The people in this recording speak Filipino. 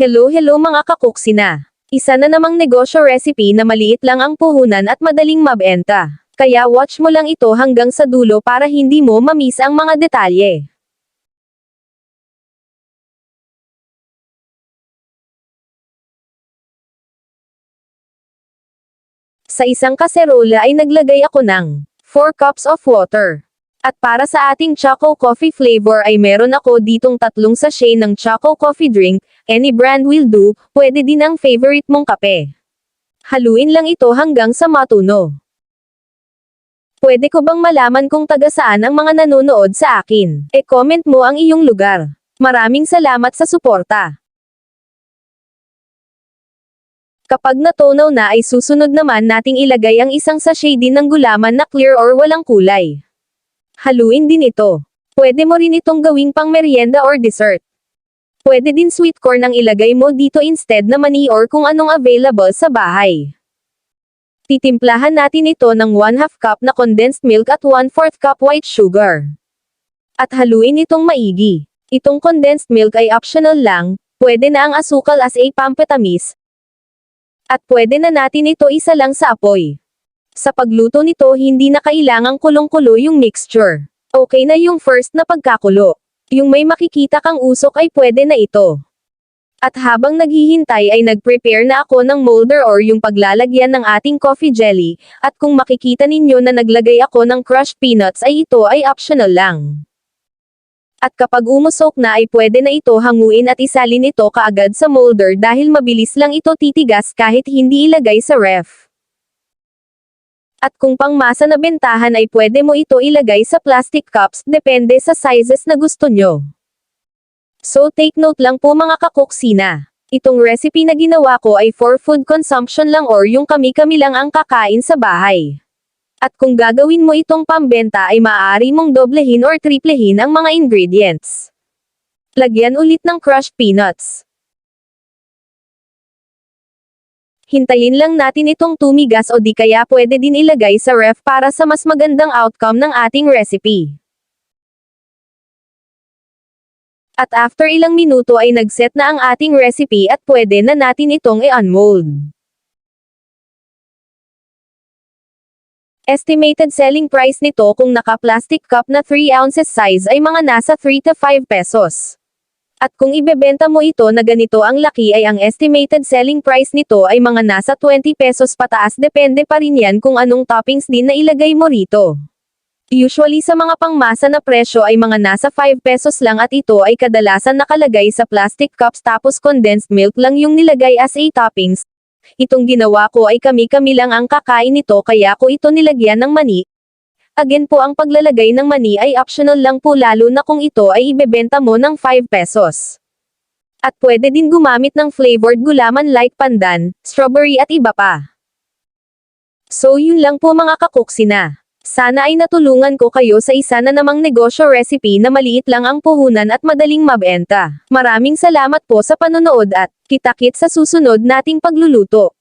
Hello hello mga kakuksina. Isa na namang negosyo recipe na maliit lang ang puhunan at madaling mabenta. Kaya watch mo lang ito hanggang sa dulo para hindi mo mamiss ang mga detalye. Sa isang kaserola ay naglagay ako ng 4 cups of water. At para sa ating Choco Coffee flavor ay meron ako ditong tatlong sachet ng Choco Coffee drink, any brand will do, pwede din ang favorite mong kape. Haluin lang ito hanggang sa matuno. Pwede ko bang malaman kung taga saan ang mga nanonood sa akin? E-comment mo ang iyong lugar. Maraming salamat sa suporta. Kapag natunaw na ay susunod naman nating ilagay ang isang sachet din ng gulaman na clear or walang kulay. Haluin din ito. Pwede mo rin itong gawing pang merienda or dessert. Pwede din sweet corn ang ilagay mo dito instead na mani or kung anong available sa bahay. Titimplahan natin ito ng 1 half cup na condensed milk at 1 4 cup white sugar. At haluin itong maigi. Itong condensed milk ay optional lang, pwede na ang asukal as a pampatamis. At pwede na natin ito isa lang sa apoy. Sa pagluto nito hindi na kailangang kulong-kulo yung mixture. Okay na yung first na pagkakulo. Yung may makikita kang usok ay pwede na ito. At habang naghihintay ay nag-prepare na ako ng molder or yung paglalagyan ng ating coffee jelly, at kung makikita ninyo na naglagay ako ng crushed peanuts ay ito ay optional lang. At kapag umusok na ay pwede na ito hanguin at isalin ito kaagad sa molder dahil mabilis lang ito titigas kahit hindi ilagay sa ref. At kung pangmasa na bentahan ay pwede mo ito ilagay sa plastic cups, depende sa sizes na gusto nyo. So take note lang po mga kakuksina. Itong recipe na ginawa ko ay for food consumption lang or yung kami-kami lang ang kakain sa bahay. At kung gagawin mo itong pambenta ay maaari mong doblehin or triplehin ang mga ingredients. Lagyan ulit ng crushed peanuts. Hintayin lang natin itong tumigas o di kaya pwede din ilagay sa ref para sa mas magandang outcome ng ating recipe. At after ilang minuto ay nagset na ang ating recipe at pwede na natin itong i-unmold. Estimated selling price nito kung naka-plastic cup na 3 ounces size ay mga nasa 3 to 5 pesos. At kung ibebenta mo ito na ganito ang laki ay ang estimated selling price nito ay mga nasa 20 pesos pataas depende pa rin yan kung anong toppings din na ilagay mo rito. Usually sa mga pangmasa na presyo ay mga nasa 5 pesos lang at ito ay kadalasan nakalagay sa plastic cups tapos condensed milk lang yung nilagay as a toppings. Itong ginawa ko ay kami-kami lang ang kakain nito kaya ko ito nilagyan ng mani. Again po ang paglalagay ng mani ay optional lang po lalo na kung ito ay ibebenta mo ng 5 pesos. At pwede din gumamit ng flavored gulaman like pandan, strawberry at iba pa. So yun lang po mga kakuksina. Sana ay natulungan ko kayo sa isa na namang negosyo recipe na maliit lang ang puhunan at madaling mabenta. Maraming salamat po sa panonood at kita-kit sa susunod nating pagluluto.